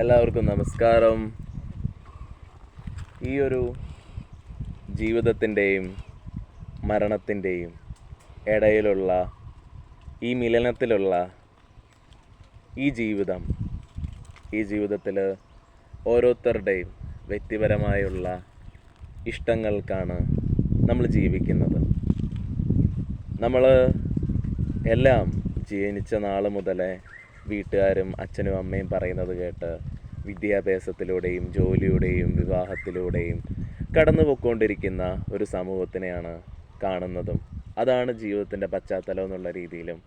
എല്ലാവർക്കും നമസ്കാരം. ഈ ഒരു ജീവിതത്തിന്റെയും മരണത്തിന്റെയും ഇടയിലുള്ള ഈ മിലനത്തിലുള്ള ഈ ജീവിതം ഈ ജീവിതത്തിൽ ഓരോരുത്തരുടെയും വ്യക്തിപരമായുള്ള ഇഷ്ടങ്ങൾക്കാണ് നമ്മൾ ജീവിക്കുന്നത്. നമ്മൾ എല്ലാം ജനിച്ച നാൾ മുതലേ വീട്ടുകാരും അച്ഛനും അമ്മയും പറയുന്നത് കേട്ട് വിദ്യാഭ്യാസത്തിലൂടെയും ജോലിയുടെയും വിവാഹത്തിലൂടെയും കടന്നു പൊയ്ക്കൊണ്ടിരിക്കുന്ന ഒരു സമൂഹത്തിനെയാണ് കാണുന്നതും. അതാണ് ജീവിതത്തിന്റെ പശ്ചാത്തലം എന്നുള്ള രീതിയിലും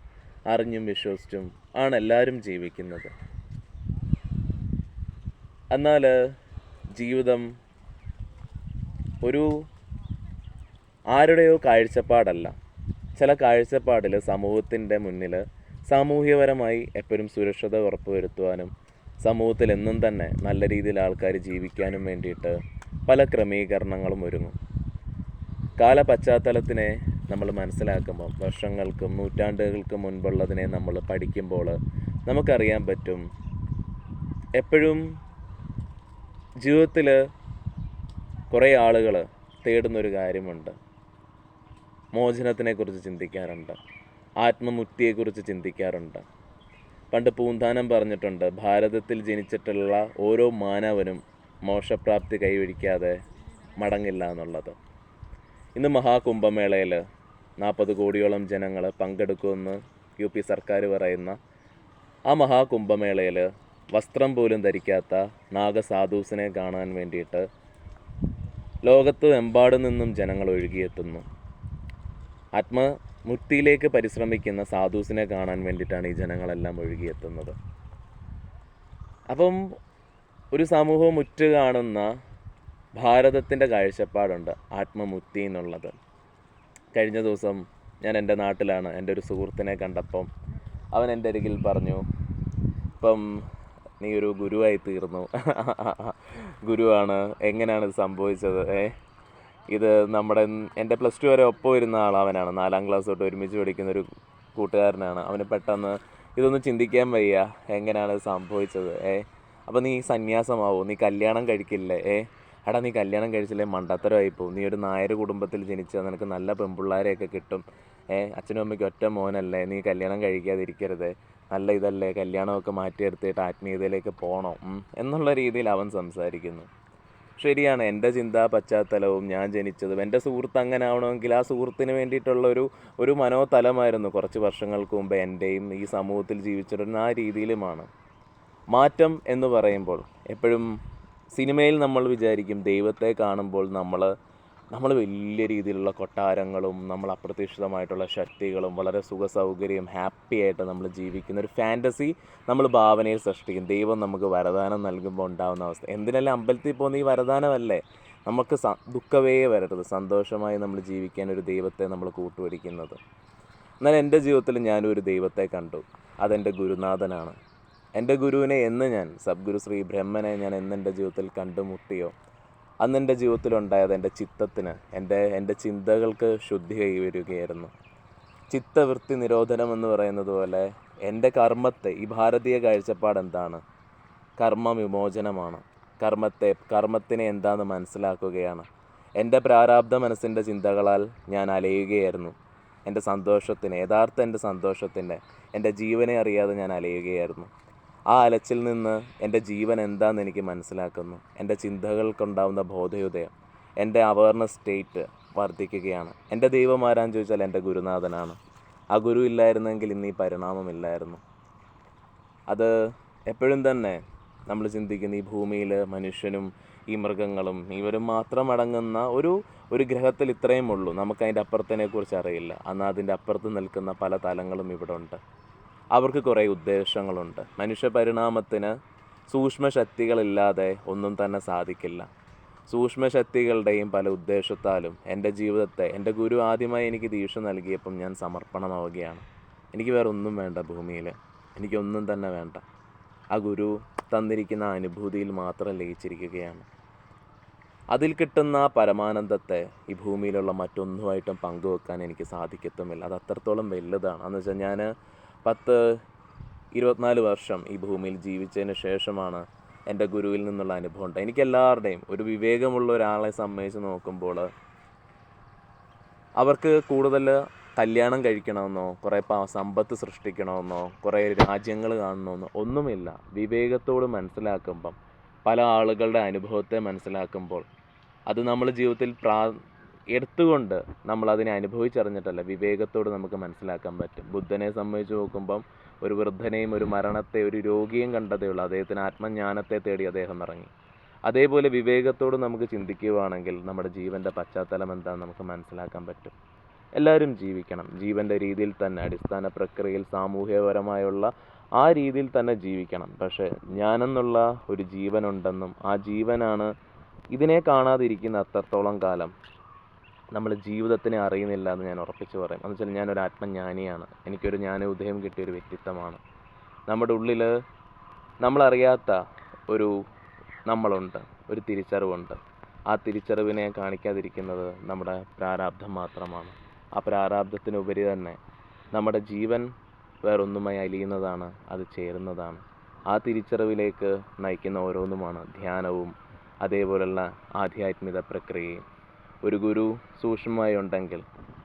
അറിഞ്ഞും വിശ്വസിച്ചും ആണ് എല്ലാവരും ജീവിക്കുന്നത്. എന്നാൽ ജീവിതം ഒരു ആരുടെയോ കാഴ്ചപ്പാടല്ല. ചില കാഴ്ചപ്പാടിൽ സമൂഹത്തിന്റെ മുന്നിൽ സാമൂഹ്യപരമായി എപ്പോഴും സുരക്ഷത ഉറപ്പുവരുത്തുവാനും സമൂഹത്തിൽ എന്നും തന്നെ നല്ല രീതിയിൽ ആൾക്കാർ ജീവിക്കാനും വേണ്ടിയിട്ട് പല ക്രമീകരണങ്ങളും ഒരുങ്ങും. കാല പശ്ചാത്തലത്തിനെ നമ്മൾ മനസ്സിലാക്കുമ്പോൾ വർഷങ്ങൾക്കും നൂറ്റാണ്ടുകൾക്കും മുൻപുള്ളതിനെ നമ്മൾ പഠിക്കുമ്പോൾ നമുക്കറിയാൻ പറ്റും എപ്പോഴും ജീവിതത്തിൽ കുറേ ആളുകൾ തേടുന്നൊരു കാര്യമുണ്ട്. മോചനത്തിനെക്കുറിച്ച് ചിന്തിക്കാറുണ്ട്. ആത്മമുക്തിയെക്കുറിച്ച് ചിന്തിക്കാറുണ്ട്. പണ്ട് പൂന്താനം പറഞ്ഞിട്ടുണ്ട് ഭാരതത്തിൽ ജനിച്ചിട്ടുള്ള ഓരോ മാനവനും മോശപ്രാപ്തി കൈവരിക്കാതെ മടങ്ങില്ല എന്നുള്ളത്. ഇന്ന് മഹാകുംഭമേളയിൽ നാൽപ്പത് കോടിയോളം ജനങ്ങൾ പങ്കെടുക്കുമെന്ന് യു പി സർക്കാർ പറയുന്ന ആ മഹാകുംഭമേളയിൽ വസ്ത്രം പോലും ധരിക്കാത്ത നാഗസാധൂസിനെ കാണാൻ വേണ്ടിയിട്ട് ലോകത്ത് എമ്പാടു നിന്നും ജനങ്ങൾ ഒഴുകിയെത്തുന്നു. ആത്മമുക്തിയിലേക്ക് പരിശ്രമിക്കുന്ന സാധുസിനെ കാണാൻ വേണ്ടിയിട്ടാണ് ഈ ജനങ്ങളെല്ലാം ഒഴുകിയെത്തുന്നത്. അപ്പം ഒരു സമൂഹം ഉറ്റു കാണുന്ന ഭാരതത്തിന്റെ കാഴ്ചപ്പാടുണ്ട് ആത്മമുക്തി എന്നുള്ളത്. കഴിഞ്ഞ ദിവസം ഞാൻ എന്റെ നാട്ടിലാണ് എന്റെ ഒരു സുഹൃത്തിനെ കണ്ടപ്പം അവൻ എന്റെ അരികിൽ പറഞ്ഞു ഇപ്പം നീ ഒരു ഗുരുവായി തീർന്നു. ഗുരുവാണ് എങ്ങനെയാണ് ഇത് സംഭവിച്ചത്? ഏ? ഇത് നമ്മുടെ എന്റെ പ്ലസ് ടു വരെ ഒപ്പം ഇരുന്ന അവനാണ് നാലാം ക്ലാസ് തൊട്ട് ഒരുമിച്ച് പഠിക്കുന്ന ഒരു കൂട്ടുകാരനാണ്. അവന് പെട്ടെന്ന് ഇതൊന്നും ചിന്തിക്കാൻ വയ്യ. എങ്ങനെയാണ് സംഭവിച്ചത്? ഏ? അപ്പോൾ നീ സന്യാസമാവോ? നീ കല്യാണം കഴിക്കില്ലേ? ഏ? എടാ നീ കല്യാണം കഴിച്ചില്ലേ? മണ്ടത്തരമായി പോകും നീ ഒരു നായർ കുടുംബത്തിൽ ജനിച്ചാൽ നിനക്ക് നല്ല പെൺപിള്ളാരെയൊക്കെ കിട്ടും. ഏ? അച്ഛനും അമ്മയ്ക്ക് ഒറ്റ മോനല്ലേ? നീ കല്യാണം കഴിക്കാതിരിക്കരുത്. നല്ല ഇതല്ലേ? കല്യാണമൊക്കെ മാറ്റിയെടുത്തിട്ട് ആത്മീയതയിലേക്ക് പോകണം എന്നുള്ള രീതിയിൽ അവൻ സംസാരിക്കുന്നു. ശരിയാണ്. എന്റെ ചിന്താ പശ്ചാത്തലവും ഞാൻ ജനിച്ചതും എന്റെ സുഹൃത്ത് അങ്ങനെ ആവണമെങ്കിൽ ആ സുഹൃത്തിന് വേണ്ടിയിട്ടുള്ള ഒരു ഒരു മനോതലമായിരുന്നു കുറച്ച് വർഷങ്ങൾക്ക് മുമ്പ് എന്റെയും ഈ സമൂഹത്തിൽ ജീവിച്ചിരുന്ന ആ രീതിയിലുമാണ്. മാറ്റം എന്ന് പറയുമ്പോൾ എപ്പോഴും സിനിമയിൽ നമ്മൾ വിചാരിക്കും ദൈവത്തെ കാണുമ്പോൾ നമ്മൾ നമ്മൾ വലിയ രീതിയിലുള്ള കൊട്ടാരങ്ങളും നമ്മൾ അപ്രതീക്ഷിതമായിട്ടുള്ള ശക്തികളും വളരെ സുഖ സൗകര്യം ഹാപ്പി ആയിട്ട് നമ്മൾ ജീവിക്കുന്ന ഒരു ഫാന്റസി നമ്മൾ ഭാവനയിൽ സൃഷ്ടിക്കും. ദൈവം നമുക്ക് വരദാനം നൽകുമ്പോൾ ഉണ്ടാകുന്ന അവസ്ഥ. എന്തിനല്ലേ അമ്പലത്തിൽ പോകുന്ന ഈ വരദാനമല്ലേ? നമുക്ക് ദുഃഖവേ വരരുത്. സന്തോഷമായി നമ്മൾ ജീവിക്കാൻ ഒരു ദൈവത്തെ നമ്മൾ കൂട്ടുപിടിക്കുന്നത്. എന്നാൽ എന്റെ ജീവിതത്തിൽ ഞാനൊരു ദൈവത്തെ കണ്ടു. അതെന്റെ ഗുരുനാഥനാണ്. എന്റെ ഗുരുവിനെ എന്ന് ഞാൻ സദ്ഗുരു ശ്രീ ബ്രഹ്മനെ ഞാൻ എന്ന് എന്റെ ജീവിതത്തിൽ കണ്ടുമുട്ടിയോ? അന്ന് എന്റെ ജീവിതത്തിലുണ്ടായത് എന്റെ ചിത്തത്തിന് എന്റെ എന്റെ ചിന്തകൾക്ക് ശുദ്ധി കൈവരികയായിരുന്നു. ചിത്തവൃത്തി നിരോധനം എന്ന് പറയുന്നത് പോലെ എന്റെ കർമ്മത്തെ ഈ ഭാരതീയ കാഴ്ചപ്പാട് എന്താണ്? കർമ്മ വിമോചനമാണ്. കർമ്മത്തെ കർമ്മത്തിനെ എന്താണെന്ന് മനസ്സിലാക്കുകയാണ്. എന്റെ പ്രാരാബ്ധ മനസ്സിന്റെ ചിന്തകളാൽ ഞാൻ അലയുകയായിരുന്നു. എന്റെ സന്തോഷത്തിന് യഥാർത്ഥ എന്റെ സന്തോഷത്തിന്റെ എന്റെ ജീവനെ അറിയാതെ ഞാൻ അലയുകയായിരുന്നു. ആ അലച്ചിൽ നിന്ന് എന്റെ ജീവൻ എന്താണെന്ന് എനിക്ക് മനസ്സിലാക്കുന്നു. എന്റെ ചിന്തകൾക്കുണ്ടാവുന്ന ബോധോദയം എന്റെ അവയർനെസ് സ്റ്റേറ്റ് വർദ്ധിക്കുകയാണ്. എന്റെ ദൈവം ആരാന്ന് ചോദിച്ചാൽ എന്റെ ഗുരുനാഥനാണ്. ആ ഗുരു ഇല്ലായിരുന്നെങ്കിൽ ഇന്ന് ഈ പരിണാമമില്ലായിരുന്നു അത് എപ്പോഴും തന്നെ നമ്മൾ ചിന്തിക്കുന്ന ഈ ഭൂമിയിൽ മനുഷ്യനും ഈ മൃഗങ്ങളും ഇവരും മാത്രം അടങ്ങുന്ന ഒരു ഒരു ഗ്രഹത്തിൽ ഇത്രയും ഉള്ളൂ. നമുക്ക് അതിന്റെ അപ്പുറത്തിനെ കുറിച്ച് അറിയില്ല. എന്നാൽ അതിന്റെ അപ്പുറത്ത് നിൽക്കുന്ന പല തലങ്ങളും ഇവിടെ ഉണ്ട്. അവർക്ക് കുറേ ഉദ്ദേശങ്ങളുണ്ട്. മനുഷ്യ പരിണാമത്തിന് സൂക്ഷ്മശക്തികളില്ലാതെ ഒന്നും തന്നെ സാധിക്കില്ല. സൂക്ഷ്മശക്തികളുടെയും പല ഉദ്ദേശത്താലും എന്റെ ജീവിതത്തെ എന്റെ ഗുരു ആദ്യമായി എനിക്ക് ദീക്ഷ നൽകിയപ്പം ഞാൻ സമർപ്പണമാവുകയാണ്. എനിക്ക് വേറെ ഒന്നും വേണ്ട ഭൂമിയിൽ. എനിക്കൊന്നും തന്നെ വേണ്ട. ആ ഗുരു തന്നിരിക്കുന്ന അനുഭൂതിയിൽ മാത്രം ലയിച്ചിരിക്കുകയാണ്. അതിൽ കിട്ടുന്ന ആ പരമാനന്ദത്തെ ഈ ഭൂമിയിലുള്ള മറ്റൊന്നുമായിട്ടും പങ്കുവെക്കാൻ എനിക്ക് സാധിക്കത്തുമില്ല. അത് അത്രത്തോളം വലുതാണ്. എന്ന് വെച്ചാൽ ഞാൻ പത്ത് ഇരുപത്തിനാല് വർഷം ഈ ഭൂമിയിൽ ജീവിച്ചതിന് ശേഷമാണ് എന്റെ ഗുരുവിൽ നിന്നുള്ള അനുഭവം ഉണ്ട് എനിക്ക് എല്ലാവരുടെയും ഒരു വിവേകമുള്ള ഒരാളെ സംബന്ധിച്ച് നോക്കുമ്പോൾ അവർക്ക് കൂടുതൽ കല്യാണം കഴിക്കണമെന്നോ കുറേ സമ്പത്ത് സൃഷ്ടിക്കണമെന്നോ കുറേ രാജ്യങ്ങൾ കാണണമെന്നോ ഒന്നുമില്ല. വിവേകത്തോട് മനസ്സിലാക്കുമ്പം പല ആളുകളുടെ അനുഭവത്തെ മനസ്സിലാക്കുമ്പോൾ അത് നമ്മൾ ജീവിതത്തിൽ പ്രാ എടുത്തുകൊണ്ട് നമ്മൾ അതിനെ അനുഭവിച്ചറിഞ്ഞിട്ടല്ല വിവേകത്തോട് നമുക്ക് മനസ്സിലാക്കാൻ പറ്റും. ബുദ്ധനെ സംബന്ധിച്ച് നോക്കുമ്പം ഒരു വൃദ്ധനെയും ഒരു മരണത്തെ ഒരു രോഗിയും കണ്ടതേ ഉള്ളൂ. അദ്ദേഹത്തിന് ആത്മജ്ഞാനത്തെ തേടി അദ്ദേഹം ഇറങ്ങി. അതേപോലെ വിവേകത്തോട് നമുക്ക് ചിന്തിക്കുകയാണെങ്കിൽ നമ്മുടെ ജീവന്റെ പശ്ചാത്തലം എന്താണെന്ന് നമുക്ക് മനസ്സിലാക്കാൻ പറ്റും. എല്ലാവരും ജീവിക്കണം. ജീവന്റെ രീതിയിൽ തന്നെ അടിസ്ഥാന പ്രക്രിയയിൽ സാമൂഹ്യപരമായുള്ള ആ രീതിയിൽ തന്നെ ജീവിക്കണം. പക്ഷേ ഞാനെന്നുള്ള ഒരു ജീവനുണ്ടെന്നും ആ ജീവനാണ് ഇതിനെ കാണാതിരിക്കുന്ന അത്രത്തോളം കാലം നമ്മൾ ജീവിതത്തിനെ അറിയുന്നില്ല എന്ന് ഞാൻ ഉറപ്പിച്ച് പറയും. എന്ന് വെച്ചാൽ ഞാനൊരു ആത്മജ്ഞാനിയാണ്. എനിക്കൊരു ജ്ഞാനോദയം കിട്ടിയ ഒരു വ്യക്തിത്വമാണ്. നമ്മുടെ ഉള്ളിൽ നമ്മളറിയാത്ത ഒരു നമ്മളുണ്ട് ഒരു തിരിച്ചറിവുണ്ട്. ആ തിരിച്ചറിവിനെ കാണിക്കാതിരിക്കുന്നത് നമ്മുടെ പ്രാരാബ്ധം മാത്രമാണ്. ആ പ്രാരാബ്ധത്തിനുപരി തന്നെ നമ്മുടെ ജീവൻ വേറൊന്നുമായി അലിയുന്നതാണ് അത് ചേരുന്നതാണ്. ആ തിരിച്ചറിവിലേക്ക് നയിക്കുന്ന ഓരോന്നുമാണ് ധ്യാനവും അതേപോലുള്ള ആധ്യാത്മിക പ്രക്രിയയും. ഒരു ഗുരു സൂക്ഷ്മമായി ഉണ്ടെങ്കിൽ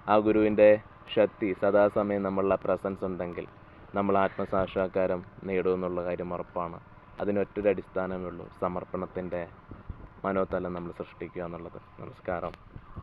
ആ ഗുരുവിന്റെ ശക്തി സദാസമയം നമ്മളുടെ പ്രസൻസ് ഉണ്ടെങ്കിൽ നമ്മൾ ആത്മസാക്ഷാത്കാരം നേടുമെന്നുള്ള കാര്യം ഉറപ്പാണ്. അതിനൊറ്റൊരു അടിസ്ഥാനമേ ഉള്ളൂ സമർപ്പണത്തിന്റെ മനോതലം നമ്മൾ സൃഷ്ടിക്കുക എന്നുള്ളത്. നമസ്കാരം.